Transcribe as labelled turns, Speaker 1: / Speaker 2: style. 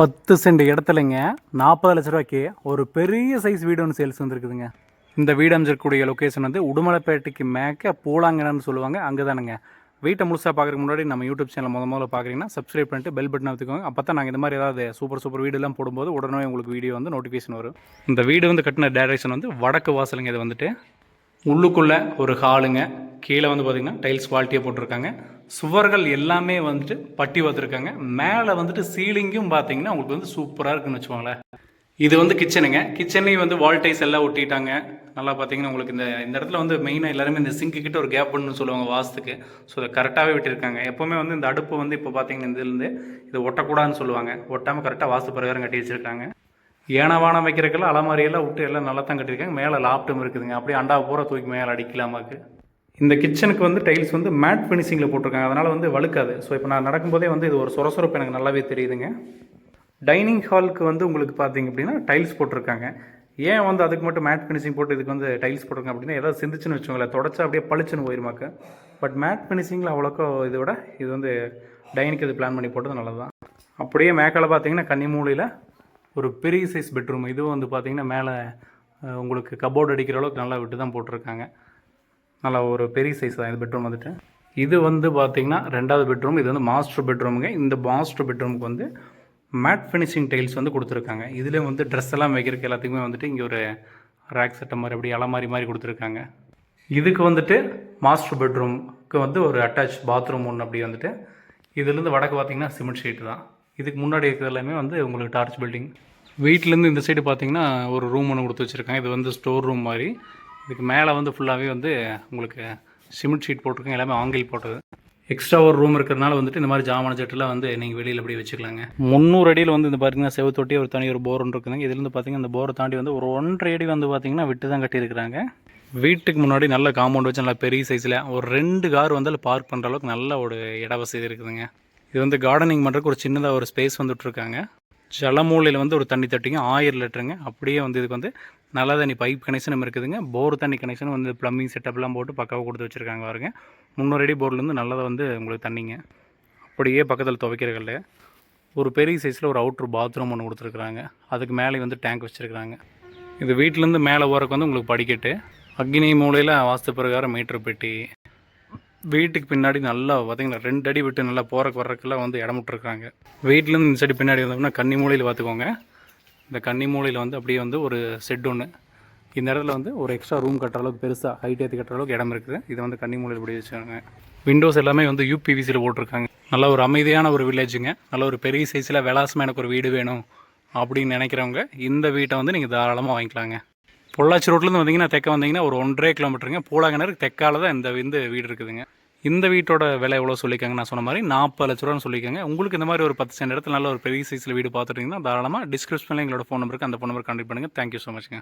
Speaker 1: பத்து சென்ட் இடத்துலங்க நாற்பது லட்ச ரூபாய்க்கு ஒரு பெரிய சைஸ் வீடு ஒன்று சேல்ஸ் வந்துருக்குதுங்க. இந்த வீடு அமைச்சிருக்கக்கூடிய லொக்கேஷன் வந்து உடுமலைப்பேட்டைக்கு மேக்க பூலாங்கன்னு சொல்லுவாங்க அங்கே தானுங்க வீட்டை முழுசாக பார்க்குறதுக்கு முன்னாடி நம்ம யூடியூப் சேனல் முத முதல்ல பார்க்குறீங்கன்னா சப்ஸ்கிரைப் பண்ணிட்டு பெல் பட்டன் வச்சுக்கோங்க அப்போ தான் நாங்கள் இந்த மாதிரி ஏதாவது சூப்பர் சூப்பர் வீடுலாம் போடும்போது உடனே உங்களுக்கு வீடியோ வந்து நோட்டிஃபிகேஷன் வரும். இந்த வீடு வந்து கட்டின டேரக்ஷன் வந்து வடக்கு வாசலுங்க இது வந்துட்டு. உள்ளுக்குள்ளே ஒரு ஹாலுங்க. கீழே வந்து பார்த்திங்கன்னா டைல்ஸ் குவாலிட்டியாக போட்டிருக்காங்க. சுவர்கள் எல்லாமே வந்துட்டு பட்டி பார்த்துருக்காங்க மேலே வந்துட்டு சீலிங்கும் பார்த்தீங்கன்னா உங்களுக்கு வந்து சூப்பராக இருக்குன்னு வச்சுக்கோங்களேன். இது வந்து கிச்சனுங்க. கிச்சன்லேயும் வந்து வால் டைல்ஸ் எல்லாம் ஒட்டிட்டாங்க. நல்லா பார்த்தீங்கன்னா உங்களுக்கு இந்த இந்த இடத்துல வந்து மெயினாக எல்லாருமே இந்த சிங்க்கு கிட்ட ஒரு கேப் பண்ணு சொல்லுவாங்க வாஸ்துக்கு. ஸோ அதை கரெக்டாகவே விட்டிருக்காங்க. எப்போவுமே வந்து இந்த அடுப்பு வந்து இப்போ பார்த்தீங்கன்னா இதுலேருந்து இது ஒட்டக்கூடாதுன்னு சொல்லுவாங்க. ஒட்டாமல் கரெக்டாக வாஸ்து பிரகாரம் கட்டி வச்சிருக்காங்க. ஏனவானம் வைக்கிறக்கெல்லாம் அலமாரியெல்லாம் விட்டு எல்லாம் நல்லா தான் கட்டியிருக்காங்க. மேலே லாப்டம் இருக்குதுங்க. அப்படியே அண்டா பூரா தூக்கி மேலே அடிக்கலாமாக்கு. இந்த கிச்சனுக்கு வந்து டைல்ஸ் வந்து மேட் ஃபினிஷிங்கில் போட்டிருக்காங்க. அதனால் வந்து வழுக்காது. ஸோ இப்போ நான் நடக்கும்போதே வந்து இது ஒரு சொரசொரப்பு எனக்கு நல்லாவே தெரியுதுங்க. டைனிங் ஹாலுக்கு வந்து உங்களுக்கு பார்த்தீங்க அப்படின்னா டைல்ஸ் போட்டிருக்காங்க. ஏன் வந்து அதுக்கு மட்டும் மேட் ஃபினிஷிங் போட்டு இதுக்கு வந்து டைல்ஸ் போட்டிருக்காங்க அப்படின்னா ஏதாவது சிந்திச்சுன்னு வச்சுக்கோங்களேன். தொடச்சா அப்படியே பளிச்சுன்னு போயிருமாக்கு. பட் மேட் ஃபினிஷிங்கில் அவ்வளோக்கோ இதை விட இது வந்து டைனிக்கு இது பிளான் பண்ணி போட்டது நல்லது தான் அப்படியே மேக்கால் பார்த்தீங்கன்னா கன்னிமூலையில் ஒரு பெரிய சைஸ் பெட்ரூம் இதுவும் வந்து பார்த்திங்கன்னா மேலே உங்களுக்கு கபோர்டு அடிக்கிற அளவுக்கு நல்லா விட்டு தான் போட்டிருக்காங்க. நல்லா ஒரு பெரிய சைஸ் தான் இது பெட்ரூம் வந்துட்டு. இது வந்து பார்த்தீங்கன்னா ரெண்டாவது பெட்ரூம் இது வந்து மாஸ்டர் பெட்ரூமுங்க இந்த மாஸ்டர் பெட்ரூமுக்கு வந்து மேட் ஃபினிஷிங் டைல்ஸ் வந்து கொடுத்துருக்காங்க. இதுலேயும் வந்து ட்ரெஸ் எல்லாம் வைக்கிறதுக்கு எல்லாத்துக்குமே வந்துட்டு இங்கே ஒரு ரேக் செட்டை மாதிரி அப்படி அலமாரி மாதிரி கொடுத்துருக்காங்க. இதுக்கு வந்துட்டு மாஸ்டர் பெட்ரூம்க்கு வந்து ஒரு அட்டாச் பாத்ரூம் ஒன்று அப்படி வந்துட்டு. இதுலேருந்து வடக்கு பார்த்திங்கன்னா சிமெண்ட் ஷீட்டு தான். இதுக்கு முன்னாடி இருக்கிறது எல்லாமே வந்து உங்களுக்கு டார்ச் பில்டிங் வீட்டிலேருந்து இந்த சைடு பார்த்தீங்கன்னா ஒரு ரூம் ஒன்று கொடுத்து வச்சுருக்காங்க இது வந்து ஸ்டோர் ரூம் மாதிரி. இதுக்கு மேலே வந்து ஃபுல்லாகவே வந்து உங்களுக்கு சிமெண்ட் ஷீட் போட்டிருக்காங்க எல்லாமே ஆங்கில் போட்டது. எக்ஸ்ட்ரா ஒரு ரூம் இருக்கிறதுனால வந்துட்டு இந்த மாதிரி ஜாமான செட்டுலாம் வந்து நீங்கள் வெளியில் அப்படியே வச்சுக்கலாங்க. முந்நூறு அடியில் வந்து இந்த பார்த்தீங்கன்னா செவத்தொட்டி ஒரு தனி ஒரு போர் ஒன்று இருக்குதுங்க. இதுலேருந்து பார்த்தீங்கன்னா இந்த போரை தாண்டி வந்து ஒரு ஒன்றரை அடி வந்து பார்த்தீங்கன்னா விட்டு தான் கட்டியிருக்கிறாங்க. வீட்டுக்கு முன்னாடி நல்ல காம்பவுண்ட் வச்சு நல்லா பெரிய சைஸில் ஒரு ரெண்டு கார் வந்து அதில் பார்க் பண்ணுற அளவுக்கு நல்ல ஒரு இட வசதி இருக்குதுங்க. இது வந்து கார்டனிங் பண்ணுறதுக்கு ஒரு சின்னதாக ஒரு ஸ்பேஸ் வந்துட்டுருக்காங்க. ஜலமூலையில் வந்து ஒரு தண்ணி தட்டிங்க ஆயிரம் லிட்டருங்க. அப்படியே வந்து இதுக்கு வந்து நல்ல தண்ணி பைப் கனெக்ஷனும் இருக்குதுங்க. போர் தண்ணி கனெக்ஷனும் வந்து ப்ளம்பிங் செட்டப்லாம் போட்டு பக்காவாக கொடுத்து வச்சுருக்காங்க பாருங்க. முந்நூறு அடி போர்லேருந்து நல்லதாக வந்து உங்களுக்கு தண்ணிங்க. அப்படியே பக்கத்தில் துவைக்கிறதில்ல ஒரு பெரிய சைஸில் ஒரு அவுட்ரு பாத்ரூம் ஒன்று கொடுத்துருக்குறாங்க. அதுக்கு மேலே வந்து டேங்க் வச்சுருக்குறாங்க. இது வீட்டிலேருந்து மேலே போகிறக்கு வந்து உங்களுக்கு படிக்கட்டு. அக்னி மூலையில் வாஸ்து பிரகாரம் மீட்ரு பெட்டி. வீட்டுக்கு பின்னாடி நல்லா பார்த்தீங்களா ரெண்டு அடி விட்டு நல்லா போகிறக்கு வர்றதுக்கெல்லாம் வந்து இடம் விட்டுருக்காங்க வீட்டிலேருந்து இந்த சைடு பின்னாடி வந்தோம்னா கன்னி மூலையில் பார்த்துக்கோங்க இந்த கன்னி மூலையில் வந்து அப்படியே வந்து ஒரு செட் ஒன்று இந்த இடத்துல வந்து ஒரு எக்ஸ்ட்ரா ரூம் கட்டுற அளவுக்கு பெருசாக ஹைட் ஏற்றி கட்டுற அளவுக்கு இடம் இருக்குது. இது வந்து கன்னி மூலையில் இப்படி வச்சுருக்காங்க விண்டோஸ் எல்லாமே வந்து யூபிவிசியில் போட்டிருக்காங்க. நல்ல ஒரு அமைதியான ஒரு வில்லேஜுங்க நல்ல ஒரு பெரிய சைஸில் விலாசமாக எனக்கு ஒரு வீடு வேணும் அப்படின்னு நினைக்கிறவங்க இந்த வீட்டை வந்து நீங்கள் தாராளமாக வாங்கிக்கலாங்க. பொள்ளாச்சி ரோட்லேருந்து வந்தீங்கன்னா தெற்க வந்தீங்கன்னா ஒரு ஒன்றரை கிலோமீட்டருங்க. பூலாங்கனருக்கு தெற்கால தான் இந்த இந்த வீடு இருக்குதுங்க. இந்த வீட்டோட விலை எவ்வளோ சொல்லிக்காங்க நான் சொன்ன மாதிரி நாற்பது லட்ச ரூபான்னு சொல்லிக்கோங்க உங்களுக்கு இந்த மாதிரி ஒரு பத்து சென்ட் இடத்துல நல்ல ஒரு பெரிய சைஸில் வீடு பார்த்துட்டீங்கன்னா தாராளமாக டிஸ்கிரிப்ஷனில் எங்களோட ஃபோன் நம்பருக்கு அந்த ஃபோன் நம்பர் கான்டெக்ட் பண்ணுங்கள் தேங்க்யூ ஸோ மச்ங்க